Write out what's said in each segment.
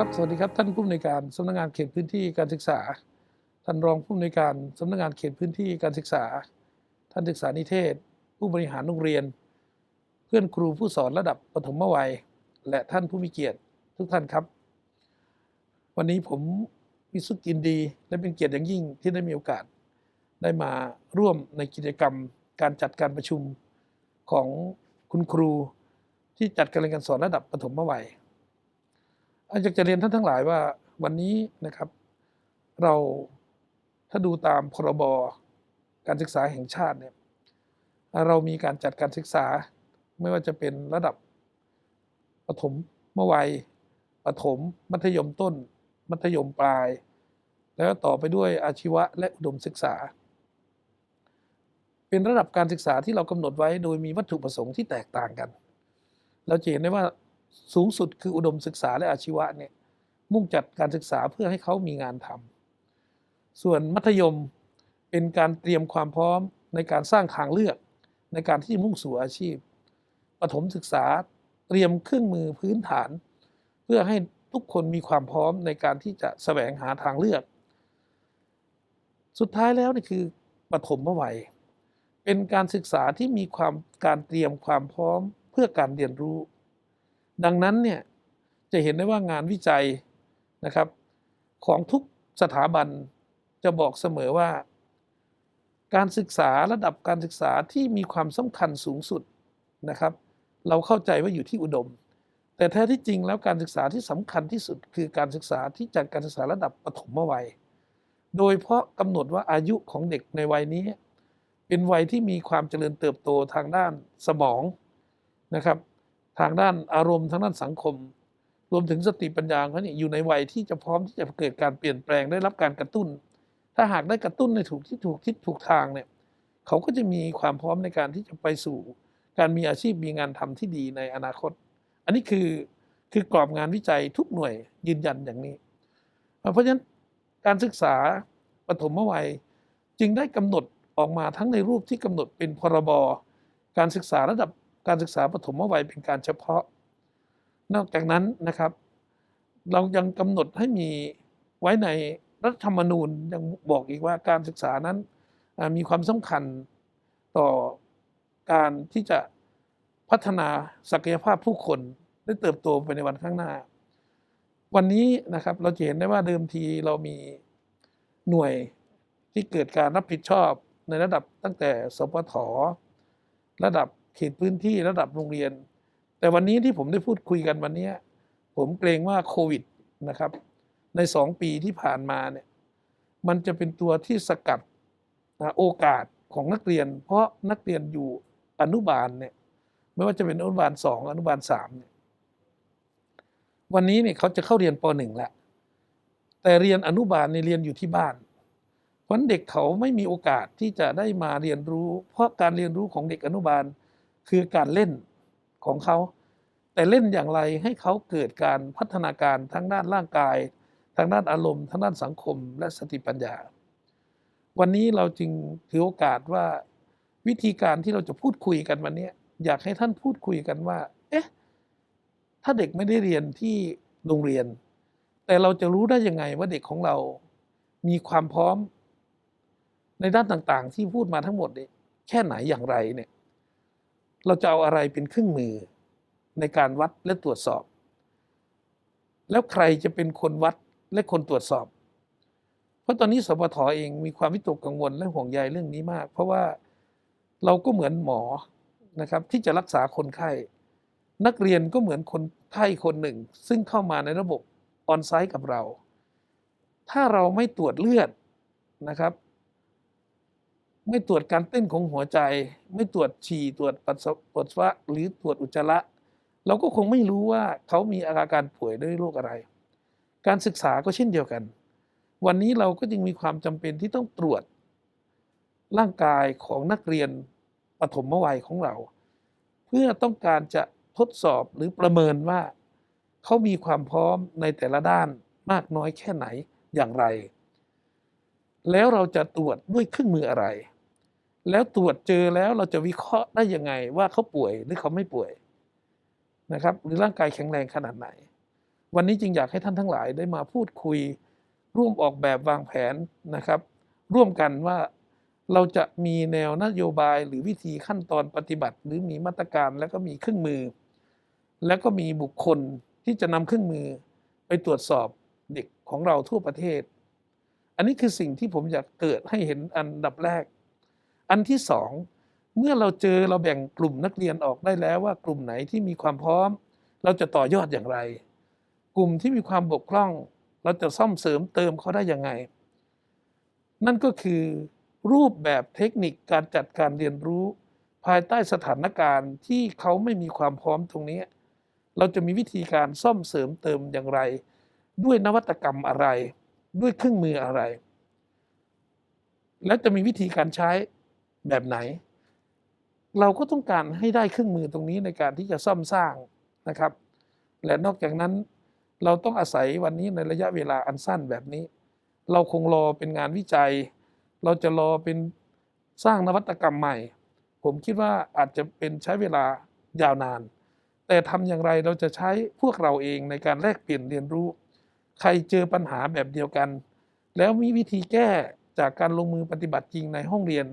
ครับสวัสดีครับท่านผู้อำนวยการสำนักงานเขตพื้นที่การศึกษา ท่านรองผู้อำนวยการสำนักงานเขตพื้นที่การศึกษา ท่านศึกษานิเทศ ผู้บริหารโรงเรียน เพื่อนครูผู้สอนระดับปฐมวัย และท่านผู้มีเกียรติทุกท่านครับ วันนี้ผมมีสุขยินดี และเป็นเกียรติอย่างยิ่งที่ได้มีโอกาส ได้มาร่วมในกิจกรรม การจัดการประชุมของคุณครูที่จัดการเรียนการสอนระดับปฐมวัย อยากจะเรียนท่านทั้งหลายว่าวันนี้นะครับ เราถ้าดูตามพรบการศึกษาแห่งชาติเนี่ยเรามีการจัดการศึกษาไม่ว่าจะเป็นระดับประถมเมื่อวัยประถม มัธยมต้น มัธยมปลาย แล้วต่อไปด้วยอาชีวะและอุดมศึกษา เป็นระดับการศึกษาที่เรากำหนดไว้โดยมีวัตถุประสงค์ที่แตกต่างกัน เราจะเห็นได้ว่า สูงสุดคืออุดมศึกษาและอาชีวะเนี่ยมุ่งจัดการศึกษาเพื่อให้เขามีงานทำส่วนมัธยมเป็นการเตรียมความพร้อมในการสร้างทางเลือก ในการที่มุ่งสู่อาชีพ ปฐมศึกษาเตรียมเครื่องมือพื้นฐาน เพื่อให้ทุกคนมีความพร้อมในการที่จะแสวงหาทางเลือก สุดท้ายแล้วนี่คือปฐมวัย เป็นการศึกษาที่มีความการเตรียมความพร้อมเพื่อการเรียนรู้ ดังนั้นเนี่ยจะเห็นได้ว่างานวิจัยนะครับ ของทุกสถาบันจะบอกเสมอว่า การศึกษาระดับการศึกษาที่มีความสำคัญสูงสุดนะครับ เราเข้าใจว่าอยู่ที่อุดม แต่แท้ที่จริงแล้วการศึกษาที่สำคัญที่สุด คือการศึกษาที่จัดการศึกษาระดับปฐมวัย โดยเพราะกำหนดว่าอายุของเด็กในวัยนี้ เป็นวัยที่มีความเจริญเติบโตทางด้านสมองนะครับ ทางด้านอารมณ์ทางด้านสังคม รวมถึงสติปัญญาเขาเนี่ยอยู่ในวัยที่จะพร้อมที่จะเกิดการเปลี่ยนแปลงได้รับการกระตุ้น ถ้าหากได้กระตุ้นในถูกที่ถูกทิศถูกทางเนี่ยเขาก็จะมีความพร้อมในการที่จะไปสู่ การมีอาชีพมีงานทำที่ดีในอนาคต อันนี้คือคือกรอบงานวิจัยทุกหน่วยยืนยันอย่างนี้ เพราะฉะนั้นการศึกษาปฐมวัยจึงได้กำหนดออกมาทั้งในรูปที่กำหนดเป็นพรบการศึกษาระดับ การศึกษาปฐมวัยเป็นการเฉพาะ นอกจากนั้นนะครับ เรายังกำหนดให้มีไว้ในรัฐธรรมนูญยังบอกอีกว่าการศึกษานั้นมีความสำคัญต่อการที่จะพัฒนาศักยภาพผู้คนได้เติบโตไปในวันข้างหน้า วันนี้นะครับเราจะเห็นได้ว่าเดิมทีเรามีหน่วยที่เกิดการรับผิดชอบในระดับตั้งแต่สปทระดับ เขตพื้นที่ระดับโรงเรียน แต่วันนี้ที่ผมได้พูดคุยกันวันนี้ผมเกรงว่าโควิดนะครับ ในสองปีที่ผ่านมาเนี่ยมันจะเป็นตัวที่สกัดโอกาสของนักเรียน เพราะนักเรียนอยู่อนุบาลเนี่ยไม่ว่าจะเป็นอนุบาลสองอนุบาลสามเนี่ยวันนี้เนี่ยเขาจะเข้าเรียนปหนึ่งแล้วแต่เรียนอนุบาลในเรียนอยู่ที่บ้านเพราะเด็กเขาไม่มีโอกาสที่จะได้มาเรียนรู้ เพราะการเรียนรู้ของเด็กอนุบาล คือการเล่นของเขา แต่เล่นอย่างไรให้เขาเกิดการพัฒนาการทั้งด้านร่างกาย ทางด้านอารมณ์ทั้งด้านสังคมและสติปัญญา วันนี้เราจึงถือโอกาสว่าวิธีการที่เราจะพูดคุยกันวันนี้อยากให้ท่านพูดคุยกันว่า เอ๊ะ ถ้าเด็กไม่ได้เรียนที่โรงเรียน แต่เราจะรู้ได้ยังไงว่าเด็กของเรา มีความพร้อม ในด้านต่างๆ ที่พูดมาทั้งหมดเนี่ยแค่ไหนอย่างไรเนี่ย เราจะเอาอะไรเป็นเครื่องมือในการวัดและตรวจสอบ แล้วใครจะเป็นคนวัดและคนตรวจสอบ เพราะตอนนี้สปทอเองมีความวิตกกังวลและห่วงใยเรื่องนี้มาก เพราะว่าเราก็เหมือนหมอนะครับที่จะรักษาคนไข้ นักเรียนก็เหมือนคนไข้คนหนึ่ง ซึ่งเข้ามาในระบบออนไซต์กับเรา ถ้าเราไม่ตรวจเลือดนะครับ ไม่ตรวจการเต้นของหัวใจ ไม่ตรวจฉี่ตรวจปัสสาวะหรือตรวจอุจจาระเราก็คงไม่รู้ว่าเขามีอาการป่วยด้วยโรคอะไร การศึกษาก็เช่นเดียวกัน วันนี้เราก็จึงมีความจำเป็นที่ต้องตรวจ ร่างกายของนักเรียนปฐมวัยของเรา เพื่อต้องการจะทดสอบหรือประเมินว่า เขามีความพร้อมในแต่ละด้านมากน้อยแค่ไหนอย่างไร แล้วเราจะตรวจด้วยเครื่องมืออะไร แล้วตรวจเจอแล้วเราจะวิเคราะห์ได้ยังไงว่าเขาป่วยหรือเขาไม่ป่วยนะครับ หรือร่างกายแข็งแรงขนาดไหน วันนี้จึงอยากให้ท่านทั้งหลายได้มาพูดคุย ร่วมออกแบบวางแผนนะครับ ร่วมกันว่าเราจะมีแนวนโยบายหรือวิธีขั้นตอนปฏิบัติ หรือมีมาตรการแล้วก็มีเครื่องมือ แล้วก็มีบุคคลที่จะนำเครื่องมือไปตรวจสอบเด็กของเราทั่วประเทศ อันนี้คือสิ่งที่ผมอยากเกิดให้เห็นอันดับแรก อันที่สองเมื่อเราเจอเราแบ่งกลุ่มนักเรียนออกได้แล้วว่ากลุ่มไหนที่มีความพร้อม เราจะต่อยอดอย่างไร กลุ่มที่มีความบกพร่อง เราจะซ่อมเสริมเติมเขาได้ยังไง นั่นก็คือรูปแบบเทคนิคการจัดการเรียนรู้ ภายใต้สถานการณ์ที่เขาไม่มีความพร้อมตรงนี้ เราจะมีวิธีการซ่อมเสริมเติมอย่างไร ด้วยนวัตกรรมอะไร ด้วยเครื่องมืออะไร และจะมีวิธีการใช้ แบบไหน เราก็ต้องการให้ได้เครื่องมือตรงนี้ในการที่จะซ่อมสร้างนะครับ และนอกจากนั้นเราต้องอาศัยวันนี้ในระยะเวลาอันสั้นแบบนี้ เราคงรอเป็นงานวิจัย เราจะรอเป็นสร้างนวัตกรรมใหม่ ผมคิดว่าอาจจะเป็นใช้เวลายาวนาน แต่ทำอย่างไรเราจะใช้พวกเราเองในการแลกเปลี่ยนเรียนรู้ ใครเจอปัญหาแบบเดียวกัน แล้วมีวิธีแก้จากการลงมือปฏิบัติจริงในห้องเรียน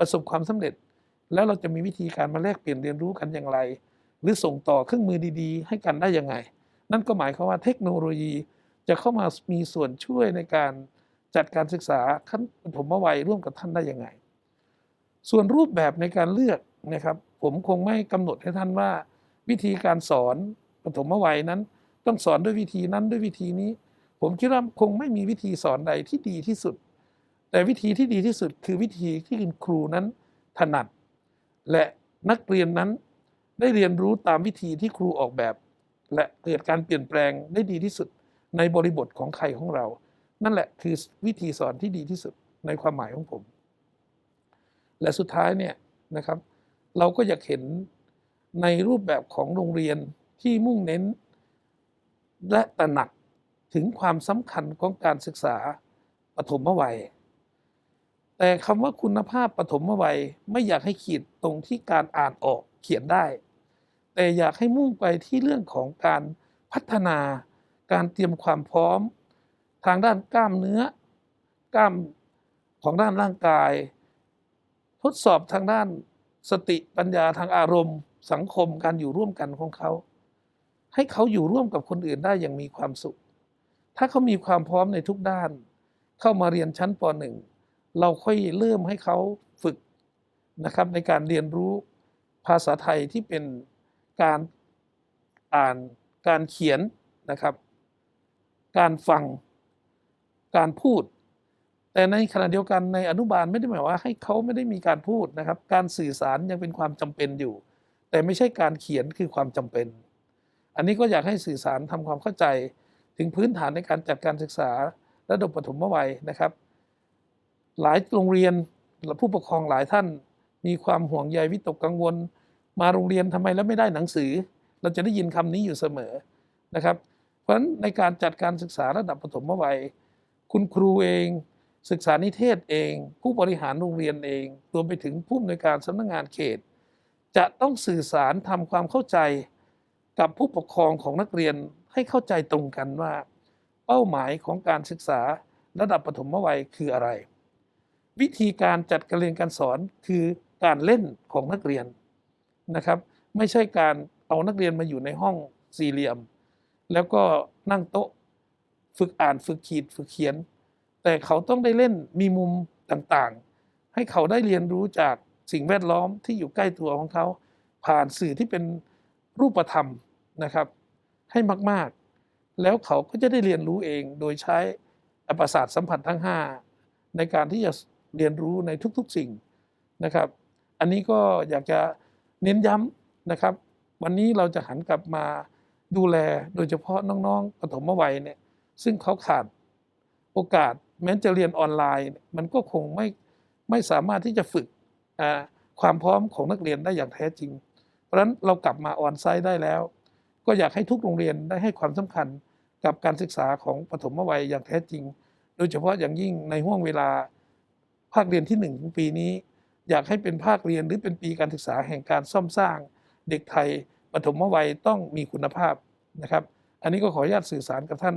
ประสบความสำเร็จ แล้วเราจะมีวิธีการมาแลกเปลี่ยนเรียนรู้กันอย่างไร หรือส่งต่อเครื่องมือดีๆ ให้กันได้ยังไง นั่นก็หมายความว่าเทคโนโลยีจะเข้ามามีส่วนช่วยในการจัดการศึกษาขั้นปฐมวัยร่วมกับท่านได้ยังไง ส่วนรูปแบบในการเลือกนะครับ ผมคงไม่กำหนดให้ท่านว่า วิธีการสอนปฐมวัยนั้น ต้องสอนด้วยวิธีนั้นด้วยวิธีนี้ ผมคิดว่าคงไม่มีวิธีสอนใดที่ดีที่สุด แต่วิธีที่ดีที่สุดคือวิธีที่คุณครูนั้นถนัด และนักเรียนนั้นได้เรียนรู้ตามวิธีที่ครูออกแบบ และเกิดการเปลี่ยนแปลงได้ดีที่สุดในบริบทของใครของเรา นั่นแหละคือวิธีสอนที่ดีที่สุดในความหมายของผม และสุดท้ายเนี่ยนะครับ เราก็อยากเห็นในรูปแบบของโรงเรียนที่มุ่งเน้น และตระหนักถึงความสำคัญของการศึกษาปฐมวัย แต่คำว่าคุณภาพปฐมวัยไม่อยากให้ขีดตรงที่การอ่านออกเขียนได้ แต่อยากให้มุ่งไปที่เรื่องของการพัฒนา การเตรียมความพร้อม ทางด้านกล้ามเนื้อกล้ามของด้านร่างกาย ทดสอบทางด้านสติปัญญาทางอารมณ์ สังคมการอยู่ร่วมกันของเขา ให้เขาอยู่ร่วมกับคนอื่นได้อย่างมีความสุข ถ้าเขามีความพร้อมในทุกด้าน เข้ามาเรียนชั้นป .1 เราค่อยเริ่มให้เขาฝึกนะครับในการเรียนรู้ภาษาไทยที่เป็นการอ่านการเขียนนะครับ การฟังการพูด แต่ในขณะเดียวกันในอนุบาลไม่ได้หมายว่าให้เขาไม่ได้มีการพูดนะครับ การสื่อสารยังเป็นความจำเป็นอยู่ แต่ไม่ใช่การเขียนคือความจำเป็น อันนี้ก็อยากให้สื่อสารทำความเข้าใจ ถึงพื้นฐานในการจัดการศึกษาระดับปฐมวัยนะครับ หลายโรงเรียนและผู้ปกครองหลายท่าน มีความห่วงใยวิตกกังวล มาโรงเรียนทำไมแล้วไม่ได้หนังสือ เราจะได้ยินคำนี้อยู่เสมอนะครับ เพราะฉะนั้นในการจัดการศึกษาระดับปฐมวัย คุณครูเอง ศึกษานิเทศเอง ผู้บริหารโรงเรียนเอง รวมไปถึงผู้อำนวยการสำนักงานเขต จะต้องสื่อสารทำความเข้าใจกับผู้ปกครองของนักเรียนให้เข้าใจตรงกันว่า เป้าหมายของการศึกษาระดับปฐมวัยคืออะไร วิธีการจัดการเรียนการสอนคือการเล่นของนักเรียนนะครับ ไม่ใช่การเอานักเรียนมาอยู่ในห้องสี่เหลี่ยม แล้วก็นั่งโต๊ะฝึกอ่านฝึกขีดฝึกเขียน แต่เขาต้องได้เล่นมีมุมต่างๆ ให้เขาได้เรียนรู้จากสิ่งแวดล้อมที่อยู่ใกล้ตัวของเขา ผ่านสื่อที่เป็นรูปธรรมนะครับ ให้มากๆ แล้วเขาก็จะได้เรียนรู้เองโดยใช้ประสาทสัมผัสทั้ง 5 ในการที่จะ เรียนรู้ในทุกๆสิ่งนะครับ อันนี้ก็อยากจะเน้นย้ำนะครับ วันนี้เราจะหันกลับมาดูแลโดยเฉพาะน้องๆปฐมวัยเนี่ยซึ่งเขาขาดโอกาสแม้จะเรียนออนไลน์ มันก็คงไม่ไม่สามารถที่จะฝึกความพร้อมของนักเรียนได้อย่างแท้จริง เพราะฉะนั้นเรากลับมาออนไซต์ได้แล้ว ก็อยากให้ทุกโรงเรียนได้ให้ความสำคัญกับการศึกษาของปฐมวัยอย่างแท้จริง โดยเฉพาะอย่างยิ่งในห่วงเวลา ภาคเรียนที่หนึ่งของปีนี้ อยากให้เป็นภาคเรียนหรือเป็นปีการศึกษาแห่งการซ่อมสร้าง เด็กไทยปฐมวัยต้องมีคุณภาพนะครับ อันนี้ก็ขออนุญาตสื่อสารกับท่าน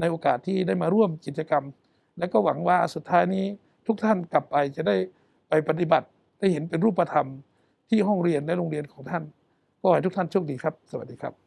ในโอกาสที่ได้มาร่วมกิจกรรม และก็หวังว่าสุดท้ายนี้ทุกท่านกลับไปจะได้ไปปฏิบัติได้เห็นเป็นรูปธรรมที่ห้องเรียนและโรงเรียนของท่าน ก็ขอให้ทุกท่านโชคดีครับ สวัสดีครับ